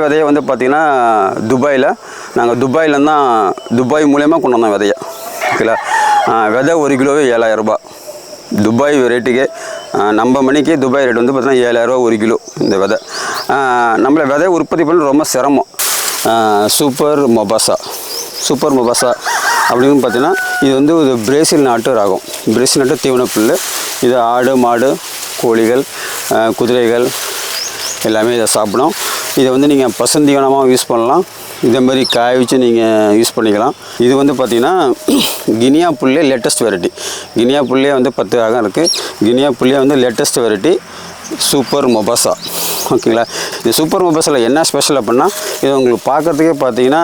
விதையை வந்து பார்த்திங்கன்னா துபாயில் நாங்கள் துபாயிலேருந்து தான் துபாய் மூலயமா கொண்டு வந்தோம் விதையை. ஓகேங்களா? விதை ஒரு கிலோவே ஏழாயிரம் ரூபாய். துபாய் ரேட்டுக்கு நம்ம மணிக்கு துபாய் ரேட் வந்து பார்த்திங்கன்னா ஏழாயிரரூபா ஒரு கிலோ இந்த விதை. நம்மளை விதை உற்பத்தி பண்ண ரொம்ப சிரமம். சூப்பர் மொபாசா சூப்பர் மொபாசா அப்படின்னு பார்த்தீங்கன்னா இது வந்து ஒரு பிரேசில் நாட்டு ராகம். பிரேசில் நாட்டு தீவன புல் இது ஆடு மாடு கோழிகள் குதிரைகள் எல்லாமே இதை சாப்பிடும். இதை வந்து நீங்கள் பசந்தீவனமாக யூஸ் பண்ணலாம். இதே மாதிரி காய வச்சு நீங்கள் யூஸ் பண்ணிக்கலாம். இது வந்து பார்த்திங்கன்னா கினியா புல்லே லேட்டஸ்ட் வெரைட்டி. கினியா புல்லே வந்து பத்து ரகம் இருக்குது கினியா புல்லே வந்து லேட்டஸ்ட் வெரைட்டி. சூப்பர் மொபாசா. ஓகேங்களா? இந்த சூப்பர் மொபாசாவில் என்ன ஸ்பெஷல் அப்படின்னா இது உங்களுக்கு பார்க்குறதுக்கே பார்த்தீங்கன்னா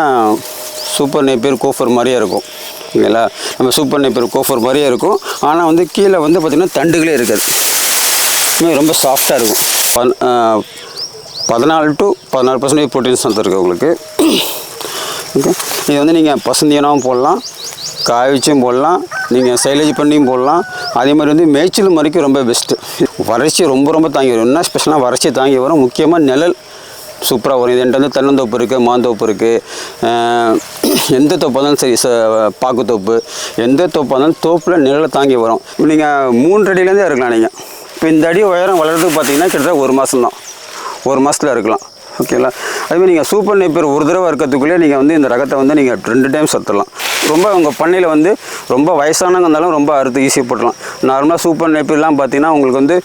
சூப்பர் நேப்பியர் கோஃபர் மாதிரியே இருக்கும். ஓகேங்களா? நம்ம சூப்பர் நேப்பியர் கோஃபர் மாதிரியே இருக்கும். ஆனால் வந்து கீழே வந்து பார்த்திங்கன்னா தண்டுகளே இருக்காது. ரொம்ப சாஃப்டாக இருக்கும். பதினாலு டு பதினாலு பர்சன்டேஜ் ப்ரோட்டீன்ஸ் இருக்குது உங்களுக்கு. ஓகே இது வந்து நீங்கள் பசந்தியனாகவும் போடலாம் காய வச்சும் போடலாம் நீங்கள் சைலேஜ் பண்ணியும் போடலாம். அதே மாதிரி வந்து மேய்ச்சல் முறைக்கு ரொம்ப பெஸ்ட்டு வறட்சி ரொம்ப ரொம்ப தாங்கி வரும். என்ன ஸ்பெஷலாக வறட்சி தாங்கி வரும்? முக்கியமாக நிழல் சூப்பராக வரும். இது வந்து தென்னந்தோப்பு இருக்குது மாந்தோப்பு இருக்குது எந்த தோப்பாக இருந்தாலும் சரி ச பாக்கு தோப்பு எந்த தோப்பாக இருந்தாலும் தோப்பில் நிழலை தாங்கி வரும். நீங்கள் மூன்று அடியிலேருந்தே இருக்கலாம் நீங்கள் இப்போ இந்த அடி உயரம் வளர்றதுக்கு பார்த்தீங்கன்னா கிட்டத்தட்ட ஒரு மாதம் தான் ஒரு மாதத்தில் இருக்கலாம். ஓகேங்களா அதுமாதிரி நீங்கள் சூப்பர் நெப்பர் ஒரு தடவை இருக்கிறதுக்குள்ளே நீங்கள் வந்து இந்த ரகத்தை வந்து நீங்கள் ரெண்டு டைம் சுற்றலாம் ரொம்ப உங்கள் பண்ணையில் வந்து ரொம்ப வயசானவங்க இருந்தாலும் ரொம்ப அறுத்து ஈஸியாக போட்டலாம் நார்மலாக சூப்பர் நெப்பர்லாம் பார்த்தீங்கன்னா உங்களுக்கு வந்து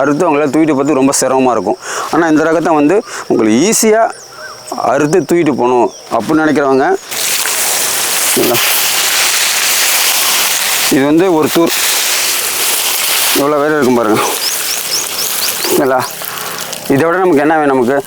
அறுத்து அவங்களால தூக்கிட்டு பார்த்து ரொம்ப சிரமமாக இருக்கும். ஆனால் இந்த ரகத்தை வந்து உங்களுக்கு ஈஸியாக அறுத்து தூக்கிட்டு போகணும் அப்படின்னு நினைக்கிறவங்க இது வந்து ஒரு தூர் இவ்வளோ வேலை இருக்கும் பாருங்கள் ஓகேங்களா இதை விட நமக்கு என்ன வேணும் நமக்கு?